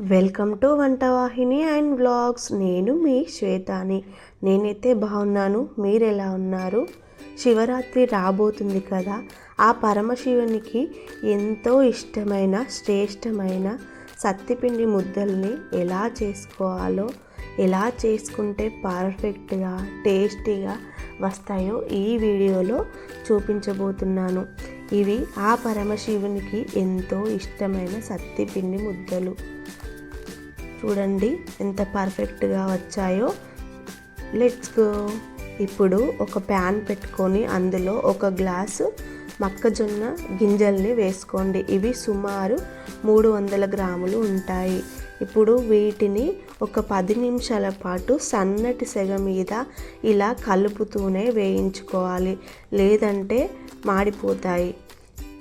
Welcome to Vantavahini and vlogs. నేను మీ శ్వేతాని. నేనైతే బాగున్నాను. మీరు ఎలా ఉన్నారు? శివరాత్రి రాబోతుంది కదా. ఆ పరమశివునికి ఎంతో ఇష్టమైన శ్రేష్టమైన సత్తిపిండి ముద్దల్ని ఎలా చేసుకోవాలో ఎలా చేసుకుంటే పర్ఫెక్ట్గా టేస్టీగా వస్తాయో ఈ వీడియోలో చూపించబోతున్నాను. ఇవి ఆ పరమశివునికి ఎంతో ఇష్టమైన సత్తిపిండి ముద్దలు. చూడండి ఎంత పర్ఫెక్ట్గా వచ్చాయో. లెట్స్ గో ఇప్పుడు ఒక ప్యాన్ పెట్టుకొని అందులో ఒక గ్లాసు మొక్కజొన్న గింజల్ని వేసుకోండి. ఇవి సుమారు మూడు వందల గ్రాములు ఉంటాయి. ఇప్పుడు వీటిని ఒక పది నిమిషాల పాటు సన్నటి సెగ మీద ఇలా కలుపుతూనే వేయించుకోవాలి. లేదంటే మాడిపోతాయి.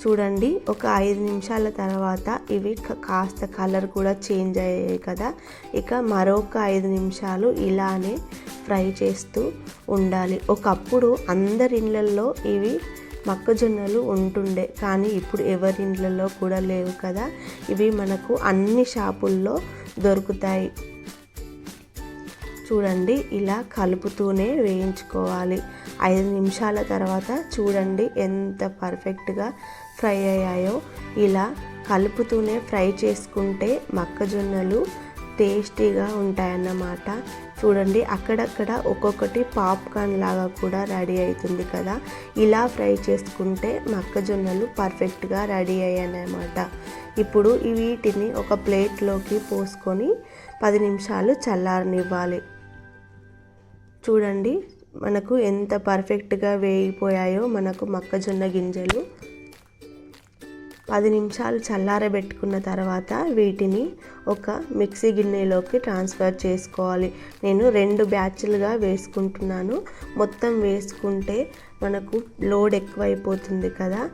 చూడండి ఒక ఐదు నిమిషాల తర్వాత ఇవి కాస్త కలర్ కూడా చేంజ్ అయ్యాయి కదా. ఇక మరొక ఐదు నిమిషాలు ఇలానే ఫ్రై చేస్తూ ఉండాలి. ఒకప్పుడు అందరి ఇళ్ళల్లో ఇవి మొక్కజొన్నలు ఉంటుండే కానీ ఇప్పుడు ఎవరి ఇళ్ళల్లో కూడా లేవు కదా. ఇవి మనకు అన్ని షాపుల్లో దొరుకుతాయి. చూడండి ఇలా కలుపుతూనే వేయించుకోవాలి. ఐదు నిమిషాల తర్వాత చూడండి ఎంత పర్ఫెక్ట్గా ఫ్రై అయ్యాయో ఇలా కలుపుతూనే ఫ్రై చేసుకుంటే మొక్కజొన్నలు టేస్టీగా ఉంటాయన్నమాట. చూడండి అక్కడక్కడ ఒక్కొక్కటి పాప్కార్న్ లాగా కూడా రెడీ అవుతుంది కదా. ఇలా ఫ్రై చేసుకుంటే మొక్కజొన్నలు పర్ఫెక్ట్గా రెడీ అయ్యాయన్నమాట. ఇప్పుడు వీటిని ఒక ప్లేట్లోకి పోసుకొని పది నిమిషాలు చల్లారనివ్వాలి. చూడండి మనకు ఎంత పర్ఫెక్ట్గా వేగిపోయాయో మనకు మొక్కజొన్న గింజలు. పది నిమిషాలు చల్లారబెట్టుకున్న తర్వాత వీటిని ఒక మిక్సీ గిన్నెలోకి ట్రాన్స్ఫర్ చేసుకోవాలి. నేను రెండు బ్యాచ్లుగా వేసుకుంటున్నాను. మొత్తం వేసుకుంటే మనకు లోడ్ ఎక్కువైపోతుంది కదా.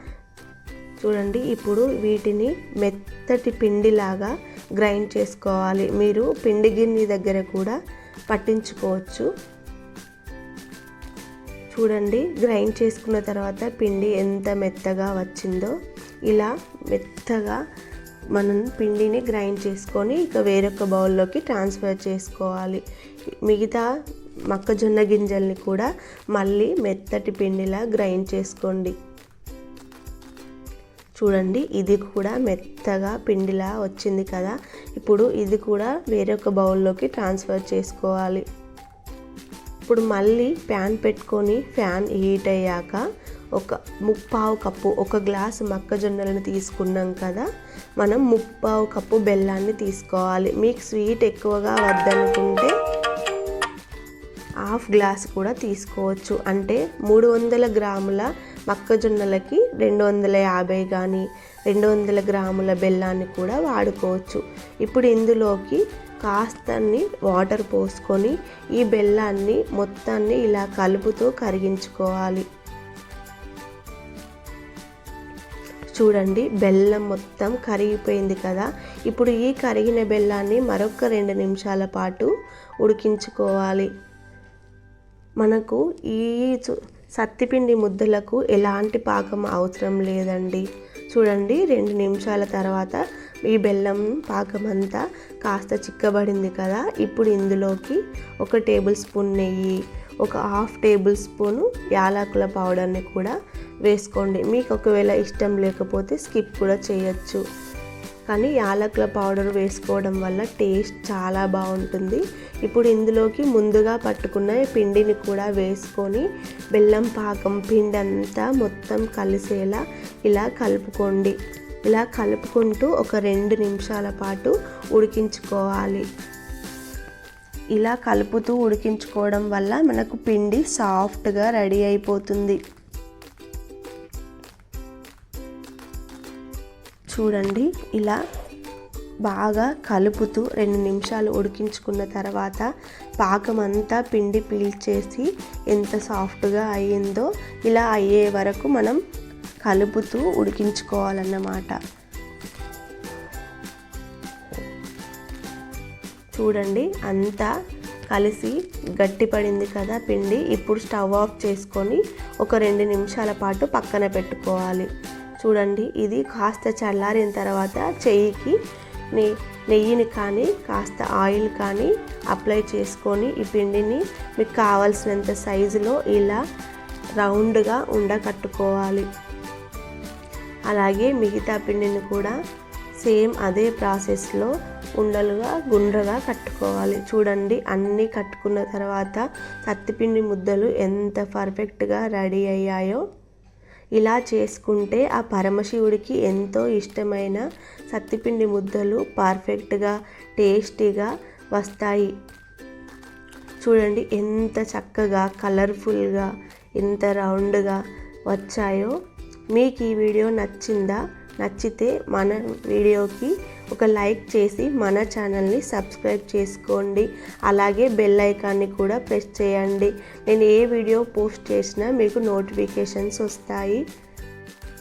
చూడండి ఇప్పుడు వీటిని మెత్తటి పిండిలాగా గ్రైండ్ చేసుకోవాలి. మీరు పిండి గిన్నె దగ్గర కూడా పట్టించుకోవచ్చు. చూడండి గ్రైండ్ చేసుకున్న తర్వాత పిండి ఎంత మెత్తగా వచ్చిందో. ఇలా మెత్తగా మనం పిండిని గ్రైండ్ చేసుకొని ఇక వేరొక బౌల్లోకి ట్రాన్స్ఫర్ చేసుకోవాలి. మిగతా మొక్కజొన్న గింజల్ని కూడా మళ్ళీ మెత్తటి పిండిలా గ్రైండ్ చేసుకోండి. చూడండి ఇది కూడా మెత్తగా పిండిలా వచ్చింది కదా. ఇప్పుడు ఇది కూడా వేరొక బౌల్లోకి ట్రాన్స్ఫర్ చేసుకోవాలి. ఇప్పుడు మళ్ళీ ప్యాన్ పెట్టుకొని ఫ్యాన్ హీట్ అయ్యాక ఒక ముప్పావు కప్పు ఒక గ్లాసు మొక్కజొన్నలను తీసుకున్నాం కదా మనం ముప్పావు కప్పు బెల్లాన్ని తీసుకోవాలి. మీకు స్వీట్ ఎక్కువగా వద్దనుకుంటే హాఫ్ గ్లాస్ కూడా తీసుకోవచ్చు. అంటే మూడు వందల గ్రాముల మొక్కజొన్నలకి రెండు వందల యాభై కానీ రెండు వందల గ్రాముల బెల్లాన్ని కూడా వాడుకోవచ్చు. ఇప్పుడు ఇందులోకి కాస్తని వాటర్ పోసుకొని ఈ బెల్లాన్ని మొత్తాన్ని ఇలా కలుపుతూ కరిగించుకోవాలి. చూడండి బెల్లం మొత్తం కరిగిపోయింది కదా. ఇప్పుడు ఈ కరిగిన బెల్లాన్ని మరొక రెండు నిమిషాల పాటు ఉడికించుకోవాలి. మనకు ఈ సత్తిపిండి ముద్దలకు ఎలాంటి పాకం అవసరం లేదండి. చూడండి రెండు నిమిషాల తర్వాత ఈ బెల్లం పాకం అంతా కాస్త చిక్కబడింది కదా. ఇప్పుడు ఇందులోకి ఒక టేబుల్ స్పూన్ నెయ్యి ఒక హాఫ్ టేబుల్ స్పూను యాలకుల పౌడర్ని కూడా వేసుకోండి. మీకు ఒకవేళ ఇష్టం లేకపోతే స్కిప్ కూడా చేయొచ్చు. కానీ యాలకుల పౌడర్ వేసుకోవడం వల్ల టేస్ట్ చాలా బాగుంటుంది. ఇప్పుడు ఇందులోకి ముందుగా పట్టుకున్న పిండిని కూడా వేసుకొని బెల్లం పాకం పిండి అంతా మొత్తం కలిసేలా ఇలా కలుపుకోండి. ఇలా కలుపుకుంటూ ఒక రెండు నిమిషాల పాటు ఉడికించుకోవాలి. ఇలా కలుపుతూ ఉడికించుకోవడం వల్ల మనకు పిండి సాఫ్ట్గా రెడీ అయిపోతుంది. చూడండి. ఇలా బాగా కలుపుతూ రెండు నిమిషాలు ఉడికించుకున్న తర్వాత పాకం అంతా పిండి పీల్చేసి ఎంత సాఫ్ట్గా అయ్యిందో ఇలా అయ్యే వరకు మనం కలుపుతూ ఉడికించుకోవాలన్నమాట. చూడండి అంతా కలిసి గట్టిపడింది కదా పిండి. ఇప్పుడు స్టవ్ ఆఫ్ చేసుకొని ఒక రెండు నిమిషాల పాటు పక్కన పెట్టుకోవాలి. చూడండి ఇది కాస్త చల్లారిన తర్వాత చెయ్యికి నె నెయ్యిని కానీ కాస్త ఆయిల్ కానీ అప్లై చేసుకొని ఈ పిండిని మీకు కావాల్సినంత సైజులో ఇలా రౌండ్గా ఉండకట్టుకోవాలి అలాగే మిగతా పిండిని కూడా సేమ్ అదే ప్రాసెస్లో ఉండలుగా గుండ్రగా కట్టుకోవాలి. చూడండి అన్నీ కట్టుకున్న తర్వాత తత్తిపిండి ముద్దలు ఎంత పర్ఫెక్ట్గా రెడీ అయ్యాయో. ఇలా చేసుకుంటే ఆ పరమశివుడికి ఎంతో ఇష్టమైన సత్తిపిండి ముద్దలు పర్ఫెక్ట్గా టేస్టీగా వస్తాయి. చూడండి ఎంత చక్కగా కలర్ఫుల్గా ఎంత రౌండ్గా వచ్చాయో. మీకు ఈ వీడియో నచ్చిందా? నచ్చితే మన వీడియోకి ఒక లైక్ చేసి మన ఛానల్ని సబ్స్క్రైబ్ చేసుకోండి. అలాగే బెల్ ఐకాన్ని కూడా ప్రెస్ చేయండి. నేను ఏ వీడియో పోస్ట్ చేసినా మీకు నోటిఫికేషన్స్ వస్తాయి.